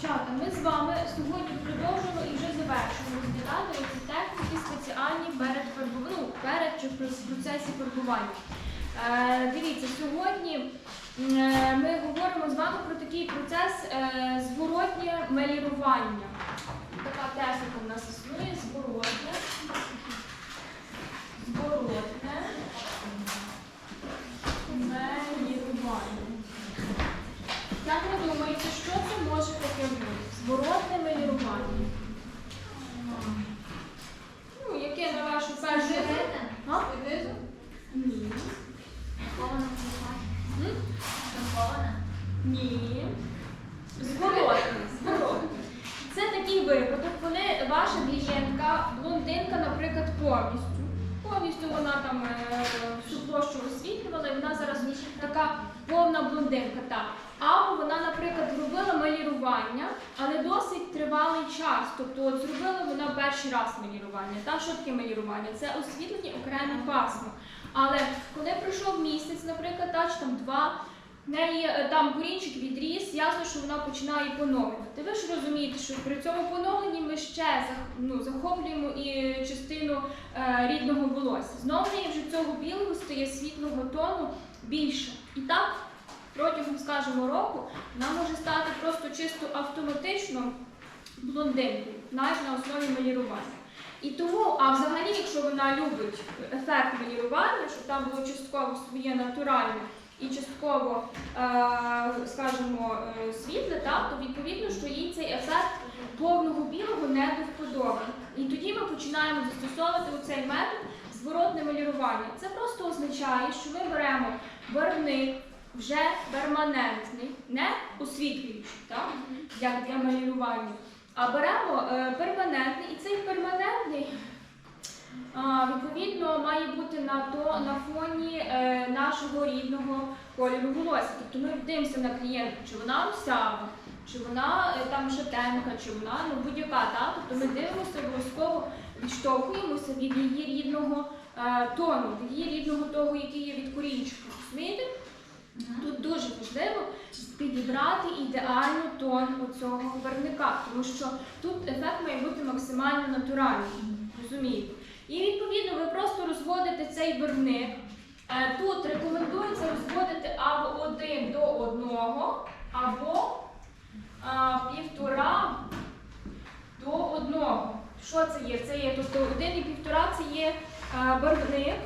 дівчата, ми з вами сьогодні продовжуємо і вже завершуємо розглядати ці техніки спеціальні перед ну, перед чи в процесі фарбування. Е, дивіться, сьогодні е, ми говоримо з вами про такий процес е, зворотнє мелірування. Така техніка в нас існує зворотне. Зворотне мелірування. Як ви думаєте, що це може таке бути? Зворотне мелірування. Ну, яке на вашу першу А? Ні. М? Ні. Зворотне. Зворотне. Це такий випадок, коли ваша клієнтка, блондинка, наприклад, повністю. Повністю вона там е, всю площу освітлювала, і вона зараз така повна блондинка. Так. Або вона, наприклад, зробила малірування, але досить тривалий час. Тобто от зробила вона перший раз малірування. Та що таке малірування? Це освітлені окремі пасма. Але коли пройшов місяць, наприклад, та, чи там два, в неї е, там корінчик відріс, ясно, що вона починає поновлювати. Ви ж розумієте, що при цьому поновленні ми ще ну, захоплюємо і частину е, рідного волосся. Знову вже цього білого стає світлого тону більше. І так, протягом, скажімо, року вона може стати просто чисто автоматично блондинкою, навіть на основі малірування. І тому, а взагалі, якщо вона любить ефект малірування, щоб там було частково своє натуральне і частково, е, скажімо, е, світле, то відповідно, що їй цей ефект повного білого не до вподоби. І тоді ми починаємо застосовувати цей метод зворотне малірування. Це просто означає, що ми беремо барвник вже перманентний, не освітлюючий, так, як для малірування. А беремо е, перманентний, і цей перманентний відповідно має бути на, то, на фоні е, нашого рідного кольору волосся. Тобто ми дивимося на клієнтку, чи вона русява, чи вона е, там жовтенька, чи вона ну, будь-яка. Та? Тобто ми дивимося обов'язково, відштовхуємося від її рідного е, тону, від її рідного того, який є від корінчика. Розумієте? Тут дуже важливо підібрати ідеально тон оцього барвника, тому що тут ефект має бути максимально натуральний. Розумієте? І відповідно ви просто розводите цей барвник. Е, Тут рекомендується розводити або один до одного, або а, півтора до одного. Що це є? Це є тобто один і півтора це є а, барвник,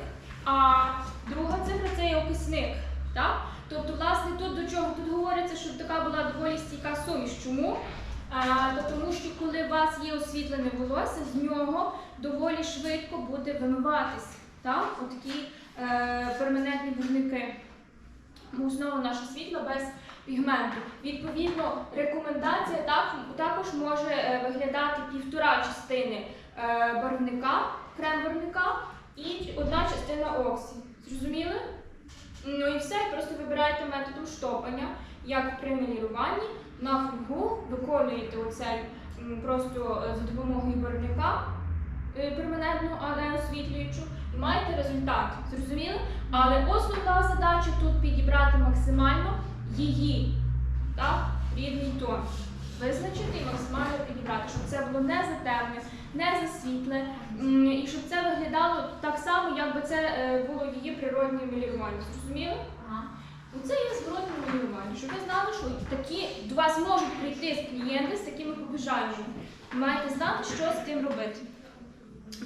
а друга цифра це є окисник. Так? Тобто, власне, тут до чого? Тут говориться, щоб така була доволі стійка суміш. Чому? То тому що коли у вас є освітлене волосся, з нього доволі швидко буде вимиватись. Так? Отакі е, перманентні барвники. Основа наша світла без пігменту. Відповідно, рекомендація так, також може е, виглядати півтора частини е, барвника, крем барвника і одна частина оксі. Зрозуміли? Ну і все, просто вибираєте методом штопання, як при маліруванні, на фольгу, виконуєте оцей просто е, за допомогою барвника перманентну, а не освітлюючу, і маєте результат. Зрозуміли? Але основна задача тут підібрати максимально її так, рідний тон. Визначити і максимально підібрати, щоб це було не затемне, не засвітле, і щоб це виглядало так само, як би це е, було її природнє малювання. Зрозуміли? Ну, Це є зворотне малювання, щоб ви знали, що такі до вас можуть прийти клієнти з такими побажаннями. Маєте знати, що з тим робити.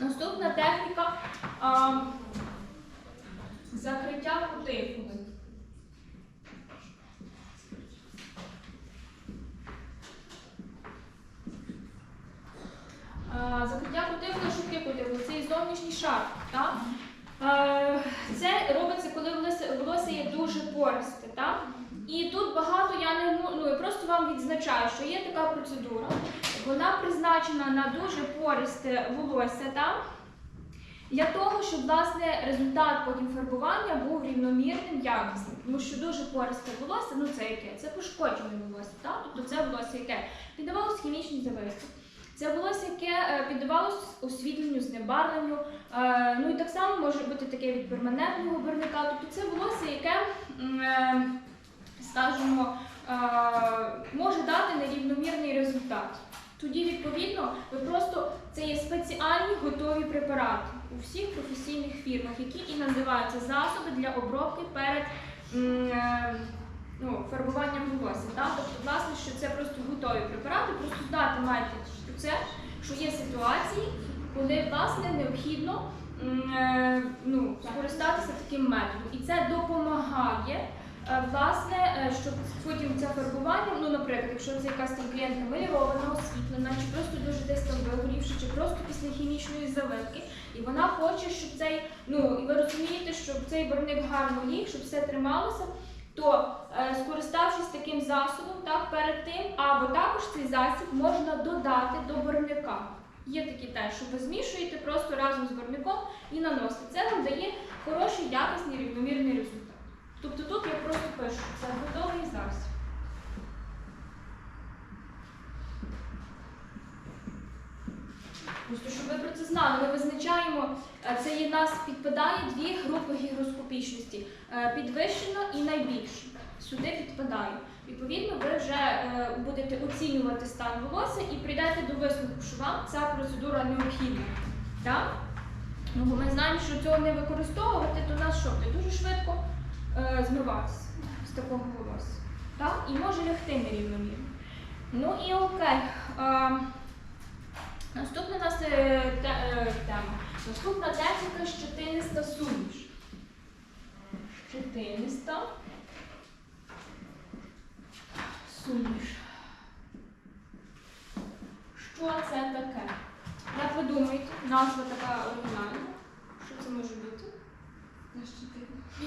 Наступна техніка а, закриття кутикули. Е, Закриття кутикули, що кутикули? Це і зовнішній шар. Так? Е, Це робиться, коли волосся є дуже пористе. Так? І тут багато я не ну, я просто вам відзначаю, що є така процедура. Вона призначена на дуже пористе волосся. Так? Для того, щоб власне результат потім фарбування був рівномірним, якісним. Тому що дуже пористе волосся, ну це яке? Це пошкоджене волосся, так? Тобто це волосся, яке піддавалося хімічній зависті. Це волосся, яке е, піддавалося освітленню, знебарвленню. Е, ну і так само може бути таке від перманентного барвника. Тобто це волосся, яке, е, скажімо, може дати нерівномірний результат. Тоді, відповідно, ви просто це є спеціальні готові препарати у всіх професійних фірмах, які і називаються засоби для обробки перед е, ну, фарбуванням волосся. Так? Тобто, власне, що це просто готові препарати, просто знати маєте це, що є ситуації, коли власне необхідно е, ну, скористатися таким методом. І це допомагає. Е, Власне, е, щоб потім це фарбування, ну, наприклад, якщо це якась там клієнтка малірована, освітлена, чи просто дуже десь там вигорівши, чи просто після хімічної заливки, і вона хоче, щоб цей, ну і ви розумієте, щоб цей барвник гарно ліг, щоб все трималося, то е, скориставшись таким засобом, так перед тим, або також цей засіб можна додати до барвника. Є такі теж, що ви змішуєте просто разом з барвником і наносите. Це вам дає хороший, якісний, рівномірний результат. Тобто тут я просто пишу, це готовий засіб. Просто щоб ви про це знали, ми визначаємо, е, це є нас підпадає дві групи гігроскопічності е, підвищено і найбільше. Сюди підпадає. Відповідно, ви вже е, будете оцінювати стан волосся і прийдете до висновку, що вам ця процедура необхідна. Так? Ну, бо ми знаємо, що цього не використовувати, то нас що буде дуже швидко е, змиватися з такого волосся. Так? І може лягти нерівномірно. Ну і окей. Е, Наступна у нас е, те- е, тема. Наступна техніка щетиниста суміш. Щетиниста суміш. Що це таке? Як ви думаєте, назва така оригінальна? Що це може бути?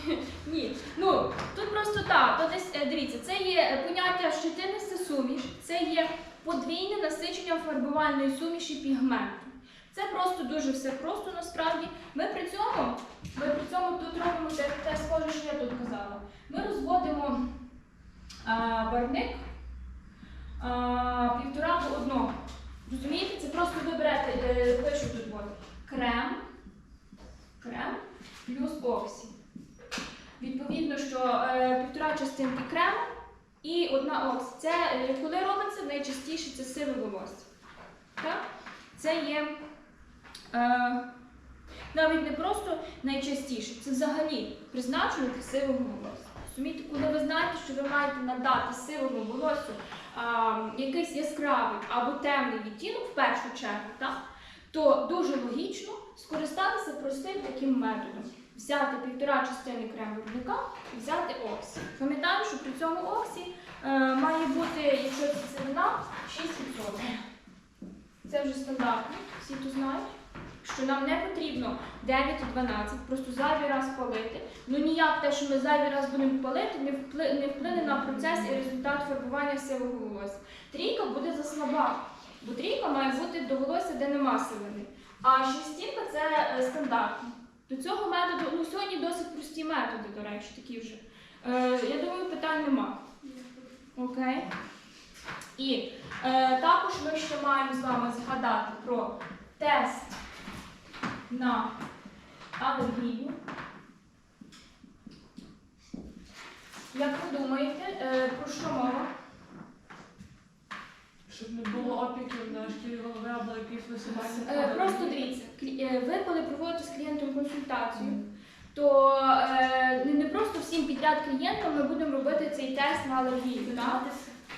Ні. Ну, тут просто так, то десь е, дивіться, це є е, поняття щетиниста суміш, це є подвійне насичення фарбувальної суміші пігменту. Це просто дуже все просто насправді. Ми при цьому, ми при цьому тут робимо те, те схоже, що я тут казала. Ми розводимо а, барвник а, півтора до одного. Розумієте? Це просто ви берете, е, пишу тут от, крем, крем плюс оксі. Відповідно, що е, півтора частинки крему і одна оксі. Це е, коли робиться найчастіше це сиве волосся. Так? Це є е, навіть не просто найчастіше, це взагалі призначено для сивого волосся. Розумієте, коли ви знаєте, що ви маєте надати сивому волоссю а, якийсь яскравий або темний відтінок в першу чергу, так? то дуже логічно скористатися простим таким методом. Взяти півтора частини крем-виробника і взяти оксі. Пам'ятаємо, що при цьому оксі е, має бути, якщо це сивина, 6%. Це вже стандартно, всі то знають. Що нам не потрібно 9-12, просто зайвий раз палити. Ну ніяк те, що ми зайвий раз будемо палити, не вплине, не вплине на процес і результат фарбування сивого волосся. Трійка буде заслаба, бо трійка має бути до волосся, де нема сивини. А шестірка це е, стандартно. До цього методу, ну сьогодні досить прості методи, до речі, такі вже. Е, я думаю, питань нема. Окей. І е, також ми ще маємо з вами згадати про тест на алергію. Як ви думаєте, е, про що мова? Щоб не було опіків на шкірі голови або якісь висипання. Е, Просто дивіться, клі- е, ви коли проводите з клієнтом консультацію, то е, не- просто всім підряд клієнтам ми будемо робити цей тест на алергію. Так?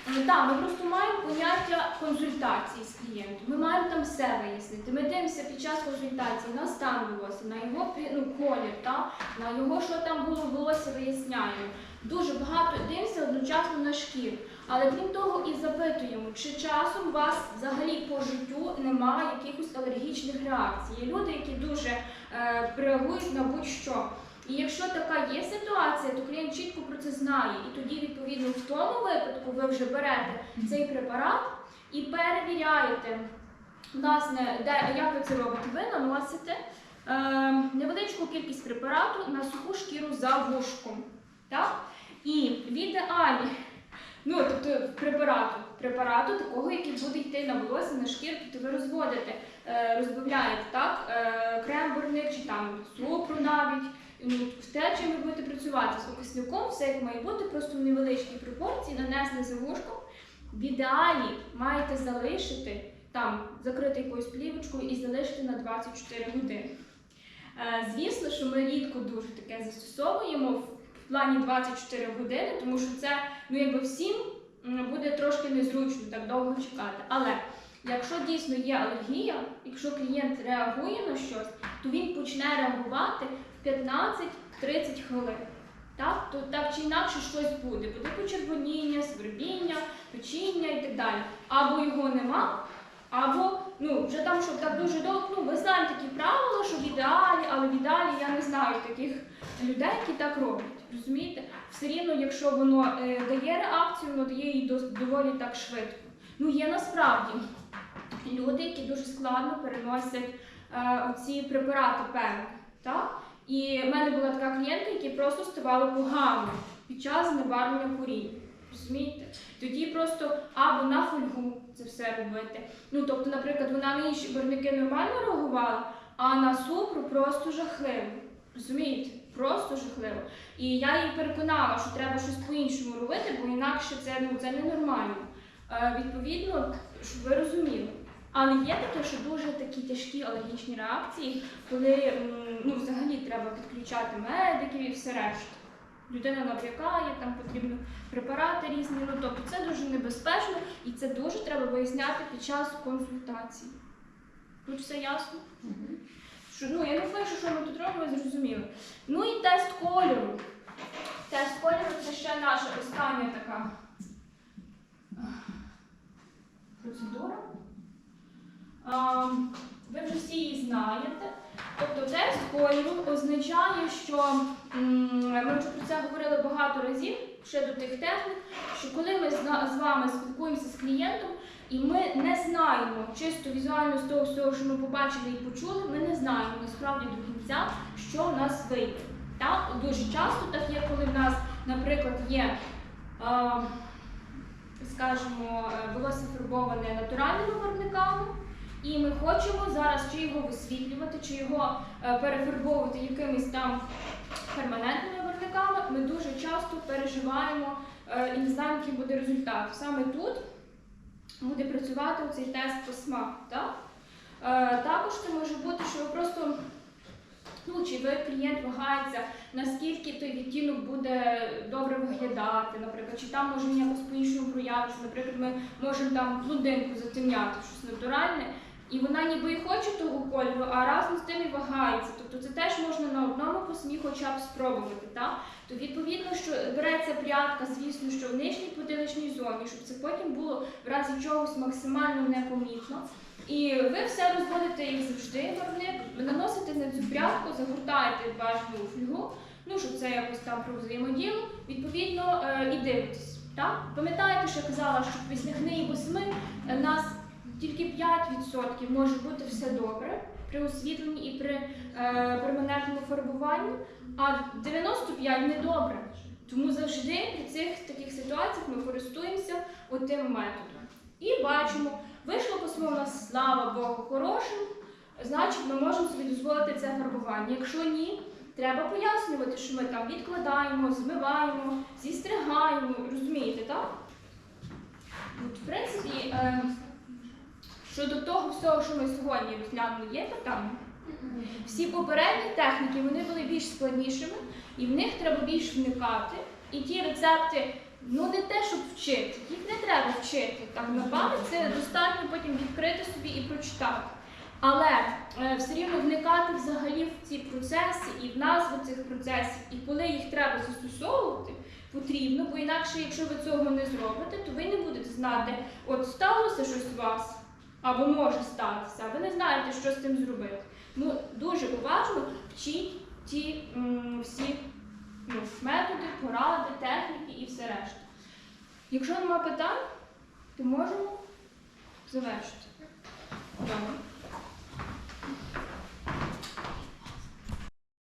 Е, Так, ми просто маємо поняття консультації з клієнтом. Ми маємо там все вияснити. Ми дивимося під час консультації на стан волосся, на його ну, колір, та? на його, що там було волосся, виясняємо. Дуже багато дивимося одночасно на шкіру. Але крім того, і запитуємо, чи часом у вас взагалі по життю немає якихось алергічних реакцій. Є люди, які дуже е, реагують на будь-що. І якщо така є ситуація, то клієнт чітко про це знає. І тоді, відповідно, в тому випадку ви вже берете цей препарат і перевіряєте, власне, де, як ви це робите. Ви наносите е, невеличку кількість препарату на суху шкіру за вушком. Так? І в ідеалі, ну тобто препарату, препарату такого, який буде йти на волосся, на шкіру, тобто ви розводите, е, розбавляєте так, е, крем бурник чи там цукру навіть. Ну, те, чим ви будете працювати з окисником, все як має бути, просто в невеличкій пропорції, нанесли за вушком, В ідеалі маєте залишити там, закрити якоюсь плівочкою і залишити на 24 години. Е, Звісно, що ми рідко дуже таке застосовуємо в плані 24 години, тому що це ну, якби всім буде трошки незручно так довго чекати. Але якщо дійсно є алергія, якщо клієнт реагує на щось, то він почне реагувати 15-30 хвилин. Так, то так чи інакше щось буде. Буде почервоніння, свербіння, печіння і так далі. Або його нема, або ну вже там, щоб так дуже довго. Ну, ми знаємо такі правила, що в ідеалі, але в ідеалі я не знаю таких людей, які так роблять. Розумієте? Все рівно, якщо воно е, дає реакцію, воно дає її доволі так швидко. Ну є насправді люди, які дуже складно переносять е, оці препарати певні. Так? І в мене була така клієнтка, якій просто ставало погано під час знебарвлення куріння. Розумієте? Тоді просто або на фольгу це все робити. Ну, тобто, наприклад, вона на інші барвники нормально реагувала, а на супру просто жахливо. Розумієте? Просто жахливо. І я її переконала, що треба щось по-іншому робити, бо інакше це, ну, це ненормально. Е, відповідно, щоб ви розуміли. Але є таке, що дуже такі тяжкі алергічні реакції, коли ну, взагалі треба підключати медиків і все решта. Людина набрякає, там потрібно препарати різні. Ну тобто це дуже небезпечно і це дуже треба виясняти під час консультації. Тут все ясно? Що, ну, я не пишу, що ми тут робимо, зрозуміли. Ну і тест кольору. Тест кольору це ще наша остання така процедура. Ви вже всі її знаєте. Тобто тест кольору означає, що ми вже про це говорили багато разів ще до тих технік, що коли ми з вами спілкуємося з клієнтом, і ми не знаємо чисто візуально з того всього, що ми побачили і почули, ми не знаємо насправді до кінця, що у нас вийде. Так? Дуже часто так є, коли в нас, наприклад, є. Скажімо, е, волосся фарбоване натуральними барвниками, і ми хочемо зараз чи його висвітлювати, чи його е, перефарбовувати якимись там перманентними барвниками. Ми дуже часто переживаємо е, і не знаємо, який буде результат. Саме тут буде працювати цей тест по смаку. Так? Е, Також це може бути, що ви просто. Ну, чи ви клієнт вагається, наскільки той відтінок буде добре виглядати, наприклад, чи там може якось по-іншому проявитися. Наприклад, ми можемо там блондинку затемняти, щось натуральне, і вона ніби і хоче того кольору, а разом з тим і вагається. Тобто це теж можна на одному посмі хоча б спробувати. Так? То відповідно, що береться прядка, звісно, що в нижній потиличній зоні, щоб це потім було в разі чогось максимально непомітно. І ви все розводите як завжди, барвник, ви наносите на цю прядку, загортаєте бажану фольгу, ну, щоб це якось там провзаємоділо, відповідно, е, і дивитесь. Так? Пам'ятаєте, що я казала, що після книги восьми е, нас тільки 5% може бути все добре при освітленні і при е, перманентному фарбуванні, а 95% недобре. Тому завжди при цих таких ситуаціях ми користуємося отим методом. І бачимо, вийшло письмо у нас, слава Богу, хорошим, значить ми можемо собі дозволити це фарбування. Якщо ні, треба пояснювати, що ми там відкладаємо, змиваємо, зістригаємо, розумієте, так? От, в принципі, е, щодо того всього, що ми сьогодні розглянули, є питання. Всі попередні техніки вони були більш складнішими, і в них треба більш вникати. І ті рецепти, ну не те, щоб вчити, їх не треба вчити. Там на пам'ять це достатньо потім відкрити собі і прочитати. Але е, все рівно вникати взагалі в ці процеси і в назву цих процесів, і коли їх треба застосовувати, потрібно, бо інакше, якщо ви цього не зробите, то ви не будете знати, от сталося щось у вас, або може статися, ви не знаєте, що з цим зробити. Ну, дуже уважно вчіть ті всі ну, методи, поради, техніки і все решта. Якщо нема питань, то можемо завершити. Добре.